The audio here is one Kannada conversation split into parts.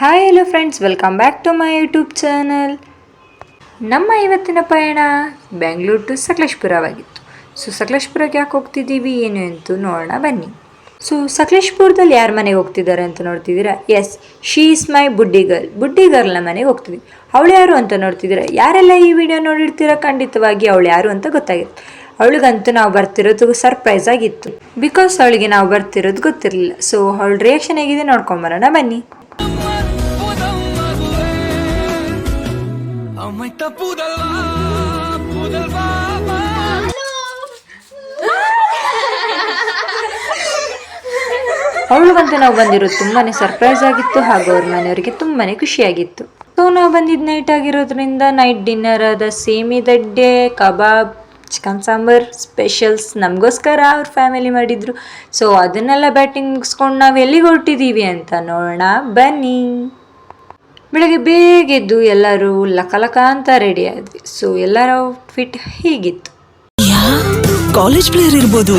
Hi hello friends welcome back to my YouTube channel ನಮ್ಮ ಇವತ್ತಿನ ಪಯಣ ಬೆಂಗಳೂರು ಟು ಸಕಲೇಶ್ಪುರವಾಗಿತ್ತು ಸೊ ಸಕಲೇಶ್ಪುರಕ್ಕೆ ಯಾಕೆ ಹೋಗ್ತಿದ್ದೀವಿ? ಏನು ಅಂತ ನೋಡೋಣ ಬನ್ನಿ. ಸೊ ಸಕಲೇಶ್ಪುರದಲ್ಲಿ ಯಾರ ಮನೆಗೆ ಹೋಗ್ತಿದ್ದಾರೆ ಅಂತ ನೋಡ್ತಿದ್ದೀರಾ? Yes she is my buddy girl ಬುಡ್ಡಿ ಗರ್ಲ್ನ ಮನೆಗೆ ಹೋಗ್ತಿದ್ವಿ. ಅವಳು ಯಾರು ಅಂತ ನೋಡ್ತಿದ್ದೀರಾ? ಯಾರೆಲ್ಲ ಈ ವಿಡಿಯೋ ನೋಡಿರ್ತೀರ? ಖಂಡಿತವಾಗಿ ಅವಳು ಯಾರು ಅಂತ ಗೊತ್ತಾಗಿತ್ತು ಅವಳಿಗಂತೂ ನಾವು ಬರ್ತಿರೋದು ಸರ್ಪ್ರೈಸ್ ಆಗಿತ್ತು. ಬಿಕಾಸ್ ಅವಳಿಗೆ ನಾವು ಬರ್ತಿರೋದು ಗೊತ್ತಿರಲಿಲ್ಲ. ಸೊ ಅವಳ ರಿಯಾಕ್ಷನ್ ಹೇಗಿದೆ ನೋಡ್ಕೊಂಬರೋಣ ಬನ್ನಿ. Aumenta புதல்வா ಅವಳು ಅವಳಿಗಂತ ನಾವು ಬಂದಿರೋದು ತುಂಬಾನೇ ಸರ್ಪ್ರೈಸ್ ಆಗಿತ್ತು ಹಾಗೂ ಅವ್ರ ಮನೆಯವರಿಗೆ ತುಂಬಾನೇ ಖುಷಿಯಾಗಿತ್ತು. ಸೊ ನಾವು ಬಂದಿದ್ದು ನೈಟ್ ಆಗಿರೋದ್ರಿಂದ ನೈಟ್ ಡಿನ್ನರ್ ಆದ ಸೇಮಿ ದಡ್ಡೆ, ಕಬಾಬ್ ಚಿಕನ್ ಸಾಂಬಾರ್ ಸ್ಪೆಷಲ್ಸ್ ನಮಗೋಸ್ಕರ ಅವ್ರ ಫ್ಯಾಮಿಲಿ ಮಾಡಿದ್ರು. ಸೊ ಅದನ್ನೆಲ್ಲ ಬ್ಯಾಟಿಂಗ್ ಮುಗಿಸ್ಕೊಂಡು ನಾವು ಎಲ್ಲಿಗೆ ಹೊರಟಿದ್ದೀವಿ ಅಂತ ನೋಡೋಣ. ಬನ್ನಿ. ಬೆಳಗ್ಗೆ ಬೇಗ ಎದ್ದು ಎಲ್ಲರೂ ಲಕ ಲಕ ಅಂತ ರೆಡಿ ಆದ್ವಿ. ಸೊ ಎಲ್ಲರ ಔಟ್ಫಿಟ್ ಹೀಗಿತ್ತು. ಕಾಲೇಜ್ ಪ್ಲೇಯರ್ ಇರ್ಬೋದು.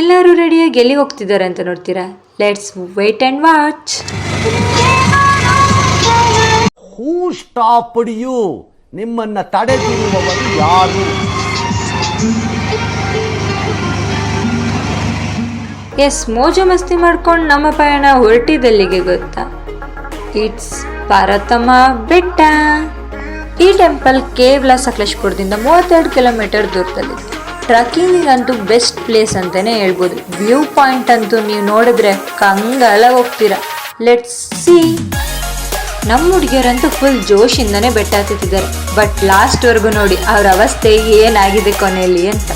ಎಲ್ಲರೂ ರೆಡಿಯಾಗಿ ಎಲ್ಲಿಗೆ ಹೋಗ್ತಿದ್ದಾರೆ ಅಂತ ನೋಡ್ತೀರಾ? Let's wait and watch who stop you ನಿಮ್ಮನ್ನ ತಡೆದಿರುವವರು ಯಾರು? ಎಸ್ ಮೋಜು ಮಸ್ತಿ ಮಾಡ್ಕೊಂಡು ನಮ್ಮ ಪಯಣ ಹೊರಟಿದಲ್ಲಿಗೆ ಗೊತ್ತಾ? ಇಟ್ಸ್ ಪಾರತಮ್ಮ ಬೆಟ್ಟ. ಈ ಟೆಂಪಲ್ ಕೇವಲ ಸಕಲೇಶ್ಪುರದಿಂದ ಮೂವತ್ತೆರಡು ಕಿಲೋಮೀಟರ್ ದೂರದಲ್ಲಿದೆ. ಟ್ರಕ್ಕಿಂಗ್ ಅಂತೂ ಬೆಸ್ಟ್ ಪ್ಲೇಸ್ ಅಂತಲೇ ಹೇಳ್ಬೋದು. ವ್ಯೂ ಪಾಯಿಂಟ್ ಅಂತೂ ನೀವು ನೋಡಿದ್ರೆ ಕಂಗಾಲ ಹೋಗ್ತೀರಾ. ಲೆಟ್ಸ್ ಸಿ ನಮ್ಮ ಹುಡುಗಿಯರಂತೂ ಫುಲ್ ಜೋಶಿಂದನೇ ಬೆಟ್ಟ ಹತ್ತಿದ್ದಾರೆ ಬಟ್ ಲಾಸ್ಟ್ವರೆಗೂ ನೋಡಿ ಅವ್ರ ಅವಸ್ಥೆ ಏನಾಗಿದೆ ಕೊನೆಯಲ್ಲಿ ಅಂತ.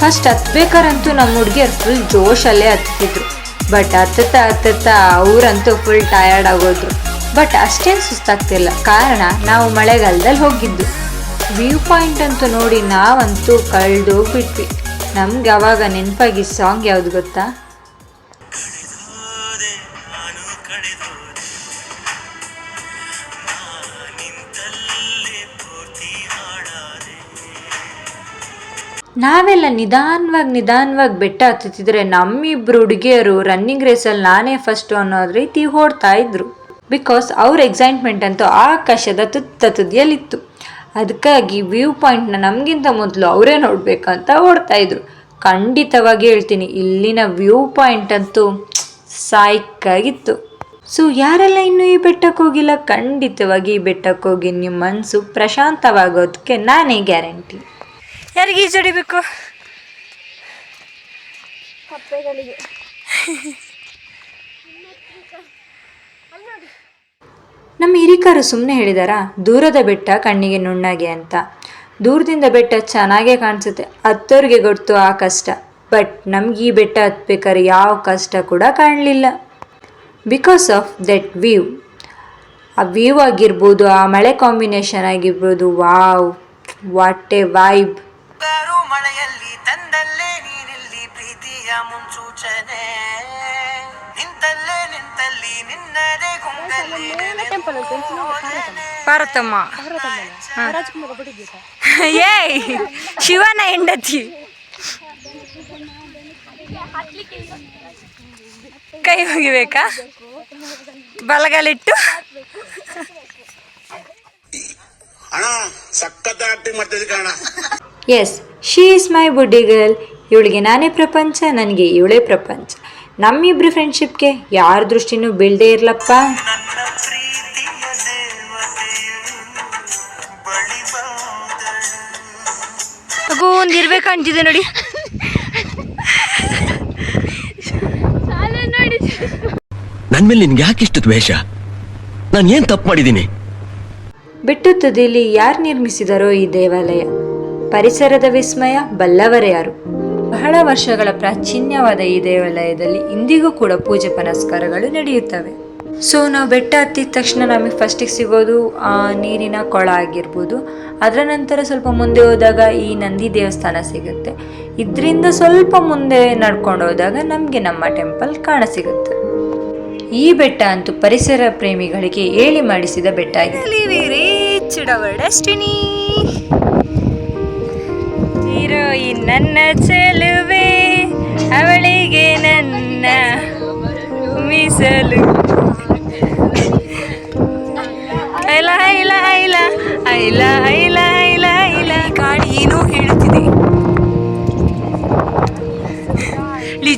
ಫಸ್ಟ್ ಹತ್ಬೇಕಾರಂತೂ ನಮ್ಮ ಹುಡುಗಿಯರು ಫುಲ್ ಜೋಶಲ್ಲೇ ಹತ್ತಿದ್ರು ಬಟ್ ಹತ್ತುತ್ತಾ ಹತ್ತುತ್ತಾ ಅವರಂತೂ ಫುಲ್ ಟಯರ್ಡ್ ಆಗೋದ್ರು. ಬಟ್ ಅಷ್ಟೇನು ಸುಸ್ತಾಗ್ತಿಲ್ಲ. ಕಾರಣ ನಾವು ಮಳೆಗಾಲದಲ್ಲಿ ಹೋಗಿದ್ದು. ವ್ಯೂ ಪಾಯಿಂಟ್ ಅಂತೂ ನೋಡಿ ನಾವಂತೂ ಕಳೆದೋಗ್ಬಿಟ್ವಿ ನಮ್ಗೆ ಅವಾಗ ನೆನಪಾಗಿ ಸಾಂಗ್ ಯಾವ್ದು ಗೊತ್ತಾ? ನಾವೆಲ್ಲ ನಿಧಾನವಾಗಿ ನಿಧಾನವಾಗಿ ಬೆಟ್ಟ ಹತ್ತುತ್ತಿದ್ರೆ ನಮ್ಮಿಬ್ರು ಹುಡುಗಿಯರು ರನ್ನಿಂಗ್ ರೇಸಲ್ಲಿ ನಾನೇ ಫಸ್ಟು ಅನ್ನೋ ರೀತಿ ಓಡ್ತಾ ಇದ್ರು. ಬಿಕಾಸ್ ಅವ್ರ ಎಕ್ಸೈಟ್ಮೆಂಟ್ ಅಂತೂ ಆಕಾಶದ ತುತ್ತ ತುದಿಯಲ್ಲಿತ್ತು. ಅದಕ್ಕಾಗಿ ವ್ಯೂ ಪಾಯಿಂಟ್ನ ನಮಗಿಂತ ಮೊದಲು ಅವರೇ ನೋಡಬೇಕಂತ ಓಡ್ತಾ ಇದ್ರು. ಖಂಡಿತವಾಗಿ ಹೇಳ್ತೀನಿ, ಇಲ್ಲಿನ ವ್ಯೂ ಪಾಯಿಂಟ್ ಅಂತೂ ಸಾಯ್ಕಾಗಿತ್ತು. ಸೊ ಯಾರೆಲ್ಲ ಇನ್ನೂ ಈ ಬೆಟ್ಟಕ್ಕೆ ಹೋಗಿಲ್ಲ? ಖಂಡಿತವಾಗಿ ಈ ಬೆಟ್ಟಕ್ಕೆ ಹೋಗಿ ನಿಮ್ಮ ಮನಸ್ಸು ಪ್ರಶಾಂತವಾಗೋದಕ್ಕೆ ನಾನೇ ಗ್ಯಾರಂಟಿ. ಯಾರಿಗೆ ಈಜಡಿಬೇಕು ನಮ್ಮ ಹಿರಿಕರು ಸುಮ್ಮನೆ ಹೇಳಿದಾರಾ, ದೂರದ ಬೆಟ್ಟ ಕಣ್ಣಿಗೆ ನುಣ್ಣಗೆ ಅಂತ. ದೂರದಿಂದ ಬೆಟ್ಟ ಚೆನ್ನಾಗೇ ಕಾಣಿಸುತ್ತೆ, ಹತ್ತೋರಿಗೆ ಗೊತ್ತು ಆ ಕಷ್ಟ. ಬಟ್ ನಮ್ಗೆ ಈ ಬೆಟ್ಟ ಹತ್ಬೇಕಾದ್ರೆ ಯಾವ ಕಷ್ಟ ಕೂಡ ಕಾಣಲಿಲ್ಲ. ಬಿಕಾಸ್ ಆಫ್ ದಟ್ ವ್ಯೂ ಆ ವ್ಯೂ ಆಗಿರ್ಬೋದು, ಆ ಮಳೆ ಕಾಂಬಿನೇಷನ್ ಆಗಿರ್ಬೋದು ವಾವ್ ವಾಟ್ ಎ ವೈಬ್ ಮಳೆಯಲ್ಲಿ, ತಂದಲ್ಲೇ ನೀನಿಲ್ಲಿ, ಪ್ರೀತಿಯ ಮುನ್ಸೂಚನೆ. ಪಾರ್ವತಮ್ಮ ಏಯ್ ಶಿವನ ಹೆಂಡತಿ. ಕೈ ಹೋಗಿಬೇಕಾ ಬಲಗಾಲಿಟ್ಟು yes she is my buddy girl ಇವಳಿಗೆ ನಾನೇ ಪ್ರಪಂಚ ನನಗೆ ಇವಳೇ ಪ್ರಪಂಚ. ನಮ್ಮಿಬ್ರು ಫ್ರೆಂಡ್ಶಿಪ್ಗೆ ಯಾರ ದೃಷ್ಟಿನೂ ಬೀಳದೇ ಇರಲಪ್ಪ. ಒಂದು ಇರ್ಬೇಕು ಕಾಣ್ತಿದೆ ನೋಡಿ. ನನ್ನ ಮೇಲೆ ನಿನ್ಗೆ ಯಾಕೆ ಇಷ್ಟು ದ್ವೇಷ? ನಾನು ಏನು ತಪ್ಪು ಮಾಡಿದ್ದೀನಿ? ಬಿಟ್ಟು ತುದಿಲಿ ಯಾರು ನಿರ್ಮಿಸಿದರೋ ಈ ದೇವಾಲಯ? ಪರಿಸರದ ವಿಸ್ಮಯ ಬಲ್ಲವರ ಯಾರು? ಬಹಳ ವರ್ಷಗಳ ಪ್ರಾಚೀನ್ಯವಾದ ಈ ದೇವಾಲಯದಲ್ಲಿ ಇಂದಿಗೂ ಕೂಡ ಪೂಜೆ ಪುನಸ್ಕಾರಗಳು ನಡೆಯುತ್ತವೆ. ಸೊ ನಾವು ಬೆಟ್ಟ ಹತ್ತಿದ ತಕ್ಷಣ ನಮಗೆ ಫಸ್ಟಿಗೆ ಸಿಗೋದು ಆ ನೀರಿನ ಕೊಳ ಆಗಿರ್ಬೋದು. ಅದರ ನಂತರ ಸ್ವಲ್ಪ ಮುಂದೆ ಹೋದಾಗ ಈ ನಂದಿ ದೇವಸ್ಥಾನ ಸಿಗುತ್ತೆ. ಇದರಿಂದ ಸ್ವಲ್ಪ ಮುಂದೆ ನಡ್ಕೊಂಡು ಹೋದಾಗ ನಮಗೆ ನಮ್ಮ ಟೆಂಪಲ್ ಕಾಣಸಿಗುತ್ತೆ ಈ ಬೆಟ್ಟ ಅಂತೂ ಪರಿಸರ ಪ್ರೇಮಿಗಳಿಗೆ ಹೇಳಿ ಮಾಡಿಸಿದ ಬೆಟ್ಟ ಆಗಿದೆ. ಹೀರೋಯಿನ್ ನನ್ನ ಚೆಲುವೆ ಅವಳಿಗೆ ನನ್ನ ಮೀಸಲು ಐಲ ಐಲ ಐಲ ಐಲ ಐಲ ಐಲ ಐಲ. ಗಾಡಿ ಏನೋ ಹೇಳುತ್ತಿದೆ.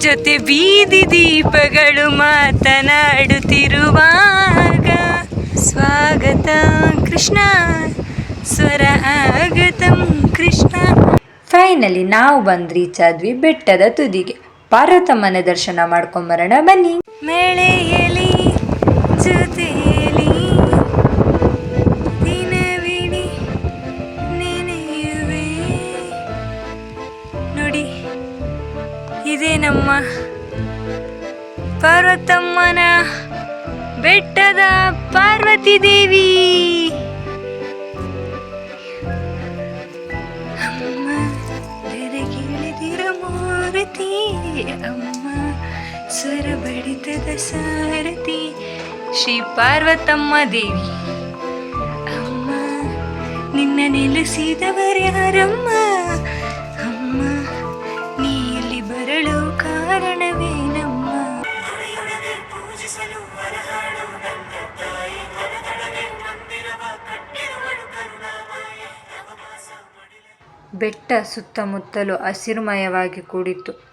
ಜೊತೆ ಬೀದಿ ದೀಪಗಳು ಮಾತನಾಡುತ್ತಿರುವಾಗ ಸ್ವಾಗತ ಕೃಷ್ಣ ಸ್ವರ ಆಗತ ಫೈನಲಿ ನಾವು ಬಂದು ರೀಚ್ ಆದ್ವಿ ಬೆಟ್ಟದ ತುದಿಗೆ. ಪಾರ್ವತಮ್ಮನ ದರ್ಶನ ಮಾಡ್ಕೊಂಬರೋಣ ಬನ್ನಿ. ಮೇಳೆಯಲಿ ಜೊತೆಯಲಿ ದಿನವಿಡೀ ನೆನೆಯುವೆ. ನೋಡಿ, ಇದೇ ನಮ್ಮ ಪಾರ್ವತಮ್ಮನ ಬೆಟ್ಟದ ಪಾರ್ವತಿ ದೇವಿ. ಅಮ್ಮ ಸ್ವರ ಬಡಿತದ ಸಾರಥಿ ಶ್ರೀ ಪಾರ್ವತಮ್ಮ ದೇವಿ. ಅಮ್ಮ ನಿನ್ನ ನೆಲೆಸಿದವರ್ಯಾರಮ್ಮ ಅಮ್ಮ ನೀಲಿ ಇಲ್ಲಿ ಬರಲು ಕಾರಣವೇನಮ್ಮ? ಬೆಟ್ಟ ಸುತ್ತಮುತ್ತಲು ಹಸಿರುಮಯವಾಗಿ ಕೂಡಿತ್ತು.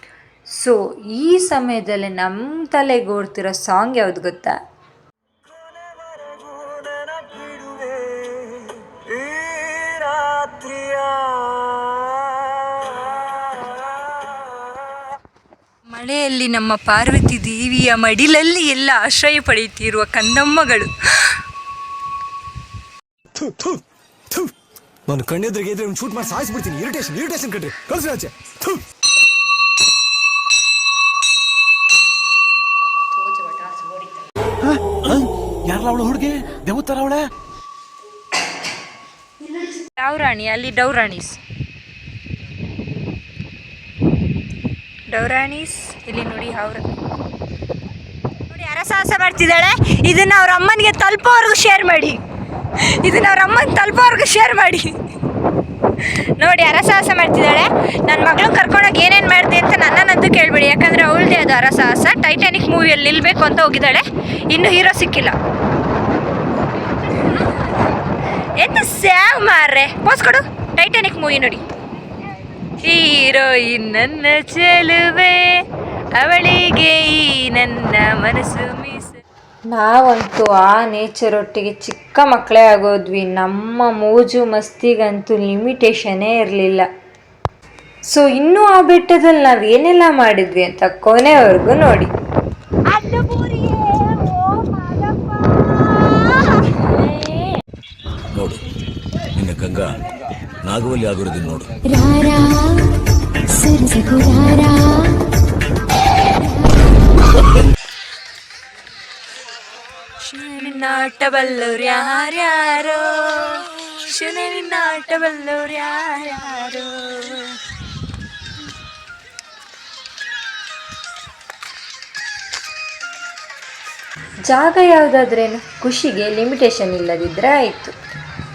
ಸೊ ಈ ಸಮಯದಲ್ಲಿ ನಮ್ಮ ತಲೆಗೆ ಓಡ್ತಿರೋ ಸಾಂಗ್ ಯಾವ್ದು ಗೊತ್ತಾ? ಮಳೆಯಲ್ಲಿ ನಮ್ಮ ಪಾರ್ವತಿ ದೇವಿಯ ಮಡಿಲಲ್ಲಿ ಎಲ್ಲ ಆಶ್ರಯ ಪಡೆಯುತ್ತಿರುವ ಕಂದಮ್ಮಗಳು. ನಾನು ಕಣ್ಣೆದ್ರಿಗೆ ಶೂಟ್ ಮಾಡಿ ಸಾಯಿಸ್ಬಿಡ್ತೀನಿ. ಇರಿಟೇಷನ್ ಇರಿಟೇಷನ್ ಕಟ್ರಿ ಕಳ್ಸಿ ಆಚೆ. ಯಾರಲ್ಲ ಅವಳು ಹುಡುಗಿ? ದೇವತರ ಅವಳೆ ಡೌರಾಣಿ ಅಲ್ಲಿ ಡೌರಾಣೀಸ್. ಡೌರಾಣೀಸ್? ಇಲ್ಲಿ ನೋಡಿ ಅವ್ರ. ನೋಡಿ, ಅರಸಾಹಸ ಮಾಡ್ತಿದ್ದಾಳೆ. ಇದನ್ನ ಅವ್ರ ಅಮ್ಮನಿಗೆ ತಲುಪೋವರೆಗೂ ಶೇರ್ ಮಾಡಿ. ಇದನ್ನ ಅವ್ರ ಅಮ್ಮನ ತಲುಪೋವರೆಗೂ ಶೇರ್ ಮಾಡಿ. ನೋಡಿ, ಅರಸಾಹಸ ಮಾಡ್ತಿದ್ದಾಳೆ. ನನ್ನ ಮಗಳು ಕರ್ಕೊಂಡೋಗಿ ಏನೇನು ಮಾಡಿದೆ ಅಂತ ನನ್ನನ್ನಂತೂ ಕೇಳಬೇಡಿ. ಯಾಕಂದರೆ ಅವಳದೇ ಅದು ಅರಸಾಹಸ. ಟೈಟಾನಿಕ್ ಮೂವಿಯಲ್ಲಿ ನಿಲ್ಬೇಕು ಅಂತ ಹೋಗಿದ್ದಾಳೆ. ಇನ್ನು ಹೀರೋ ಸಿಕ್ಕಿಲ್ಲ. ಎಂತ ಸ್ಯಾವ್ ಮಾರ್ರೆ? ಪೋಸ್ ಕೊಡು. ಟೈಟಾನಿಕ್ ಮೂವಿ ನೋಡಿ. ಹೀರೋಯಿನ್ ನನ್ನ ಚೆಲುವೆ, ಅವಳಿಗೆ ಈ ನನ್ನ ಮನಸ್ಸು ಮೀಸ. ನಾವಂತೂ ಆ ನೇಚರ್ ಒಟ್ಟಿಗೆ ಚಿಕ್ಕ ಮಕ್ಕಳೇ ಆಗೋದ್ವಿ. ನಮ್ಮ ಮೋಜು ಮಸ್ತಿಗಂತೂ ಲಿಮಿಟೇಷನೇ ಇರಲಿಲ್ಲ. ಸೊ ಇನ್ನೂ ಆ ಬೆಟ್ಟದಲ್ಲಿ ನಾವು ಏನೆಲ್ಲ ಮಾಡಿದ್ವಿ ಅಂತ ಕೊನೆವರೆಗೂ ನೋಡು ನಿನ್ನ ಗಂಗಾ ನಾಗವಲ್ಲಿ ಆಗಿರೋದು ನೋಡು. ರಾರಾ ಸರಸಗು ರಾರಾ. ನಾಟಬಲ್ಲವ್ರು ಯಾರ್ಯಾರೋ? ಶಿವನಲ್ಲಿ ನಾಟಬಲ್ಲವ್ರು ಯಾರ್ಯಾರೋ? ಜಾಗ ಯಾವುದಾದ್ರೇನು ಖುಷಿಗೆ ಲಿಮಿಟೇಷನ್ ಇಲ್ಲದಿದ್ರೆ ಆಯಿತು.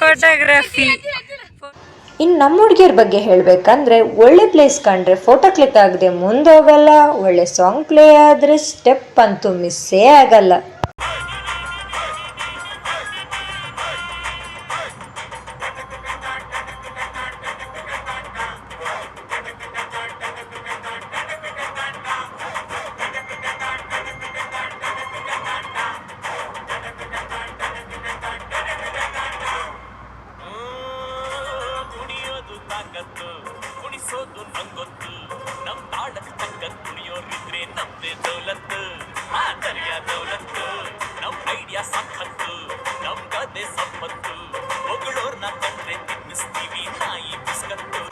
ಫೋಟೋಗ್ರಫಿ ಇನ್ನು ನಮ್ಮ ಹುಡುಗಿಯರ ಬಗ್ಗೆ ಹೇಳಬೇಕಂದ್ರೆ ಒಳ್ಳೆ ಪ್ಲೇಸ್ ಕಂಡ್ರೆ ಫೋಟೋ ಕ್ಲಿಕ್ ಆಗದೆ ಮುಂದೋಗಲ್ಲ, ಒಳ್ಳೆ ಸಾಂಗ್ ಪ್ಲೇ ಆದರೆ ಸ್ಟೆಪ್ ಅಂತೂ ಮಿಸ್ಸೇ ಆಗಲ್ಲ. ಕುಣಿಯೋದು ಕುಣಿಸೋದು ನಂಗೊತ್ತು. ನಮ್ ತಾಳಕ್ ತಕ್ಕ ಕುಣಿಯೋರಿದ್ರೆ ನಮ್ದೇ ದೌಲತ್ತು. ಆ ದೌಲತ್ತು, ನಮ್ ಐಡಿಯಾ ಸಖತ್ತು ನಮ್ ಗದೆ ಸಂಪತ್ತು. ಹೊಗಳೋರ್ನ ಕಂಡ್ರೆ ತಿನ್ನಿಸ್ತೀವಿ ನಾಯಿ ಬಿಸ್ಕತ್ತು.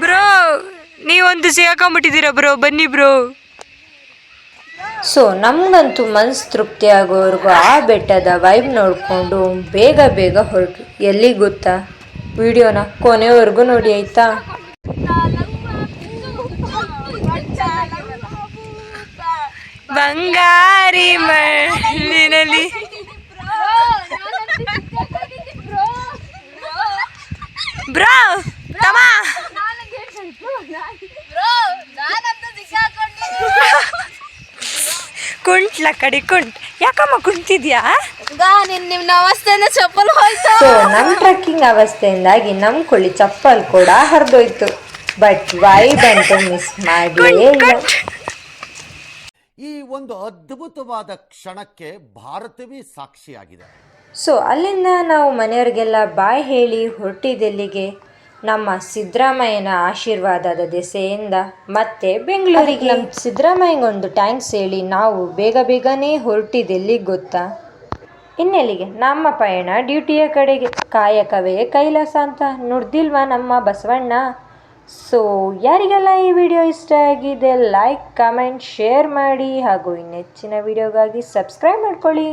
ಬ್ರೋ, ನೀವೊಂದು ಸಿಗಾಕೊಂಬಿಟ್ಟಿದ್ದೀರಾ ಬ್ರೋ? ಬನ್ನಿ ಬ್ರೋ. ಸೊ ನಮಗಂತೂ ಮನಸ್ಸು ತೃಪ್ತಿ ಆಗೋವರೆಗೂ ಆ ಬೆಟ್ಟದ ವೈಬ್ ನೋಡಿಕೊಂಡು ಬೇಗ ಬೇಗ ಹೊರಟು. ಎಲ್ಲಿ ಗೊತ್ತಾ? ವಿಡಿಯೋನ ಕೊನೆವರೆಗೂ ನೋಡಿ, ಆಯ್ತಾ? ಬಂಗಾರಿ ಮಣ್ಣಿನಲ್ಲಿ. ಬ್ರೋ ತಮ್ಮ ಕುಂಟ್ಲ ಕಡೆ ಕುಂಟ್ ಯಾಕಮ್ಮ ಕುಂತಿದ್ಯಾ ಚಪ್ಪಲ್ ಹೋಯ್ತು. ಸೊ ನಮ್ಮ ಟ್ರಕ್ಕಿಂಗ್ ಅವಸ್ಥೆಯಿಂದಾಗಿ ನಮ್ಮ ಕೊಳ್ಳಿ ಚಪ್ಪಲ್ ಕೂಡ ಹರಿದೋಯ್ತು. ಬಟ್ ವೈ ಬಂತು ಮಿಸ್ ಮಾಡಲೇ ಇಲ್ಲ ಈ ಒಂದು ಅದ್ಭುತವಾದ ಕ್ಷಣಕ್ಕೆ ಭಾರತವೇ ಸಾಕ್ಷಿಯಾಗಿದೆ. ಸೊ ಅಲ್ಲಿಂದ ನಾವು ಮನೆಯವ್ರಿಗೆಲ್ಲ ಬಾಯ್ ಹೇಳಿ ಹೊರಟಿದ್ದೆಲ್ಲಿಗೆ ನಮ್ಮ ಸಿದ್ದರಾಮಯ್ಯನ ಆಶೀರ್ವಾದದ ದೆಸೆಯಿಂದ ಮತ್ತೆ ಬೆಂಗಳೂರಿಗೆ. ನಮ್ಮ ಸಿದ್ದರಾಮಯ್ಯಗೊಂದು ಟ್ಯಾಂಕ್ಸ್ ಹೇಳಿ ನಾವು ಬೇಗ ಬೇಗನೆ ಹೊರಟಿದ್ದೆಲ್ಲಿ ಗೊತ್ತಾ? ಇನ್ನೆಲ್ಲಿಗೆ? ನಮ್ಮ ಪಯಣ ಡ್ಯೂಟಿಯ ಕಡೆಗೆ. ಕಾಯಕವೇ ಕೈಲಾಸ ಅಂತ ನುಡ್ದಿಲ್ವಾ ನಮ್ಮ ಬಸವಣ್ಣ? ಸೊ ಯಾರಿಗೆಲ್ಲ ಈ ವಿಡಿಯೋ ಇಷ್ಟ ಆಗಿದೆ ಲೈಕ್ ಕಮೆಂಟ್ ಶೇರ್ ಮಾಡಿ ಹಾಗೂ ಇನ್ನೆಚ್ಚಿನ ವಿಡಿಯೋಗಾಗಿ ಸಬ್ಸ್ಕ್ರೈಬ್ ಮಾಡ್ಕೊಳ್ಳಿ.